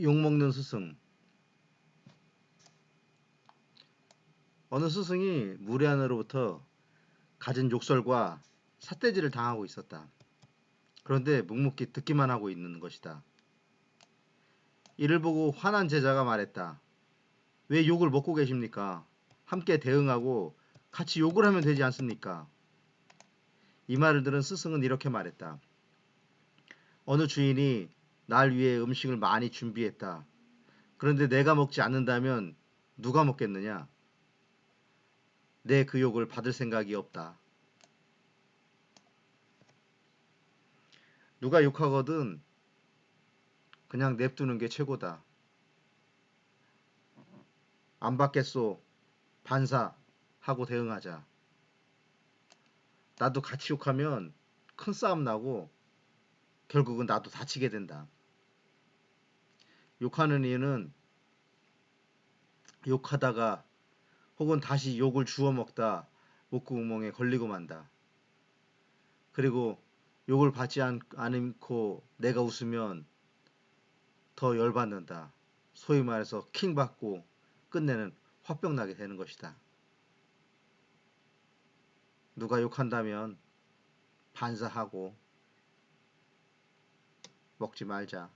욕먹는 스승 어느 스승이 무례한으로부터 가진 욕설과 삿대질을 당하고 있었다. 그런데 묵묵히 듣기만 하고 있는 것이다. 이를 보고 화난 제자가 말했다. 왜 욕을 먹고 계십니까? 함께 대응하고 같이 욕을 하면 되지 않습니까? 이 말을 들은 스승은 이렇게 말했다. 어느 주인이 날 위해 음식을 많이 준비했다. 그런데 내가 먹지 않는다면 누가 먹겠느냐? 내 그 욕을 받을 생각이 없다. 누가 욕하거든 그냥 냅두는 게 최고다. 안 받겠소. 반사. 하고 대응하자. 나도 같이 욕하면 큰 싸움 나고 결국은 나도 다치게 된다. 욕하는 이유는 욕하다가 혹은 다시 욕을 주워 먹다 목구멍에 걸리고 만다. 그리고 욕을 받지 않, 않고 내가 웃으면 더 열받는다. 소위 말해서 킹 받고 끝내는 화병 나게 되는 것이다. 누가 욕한다면 반사하고 먹지 말자.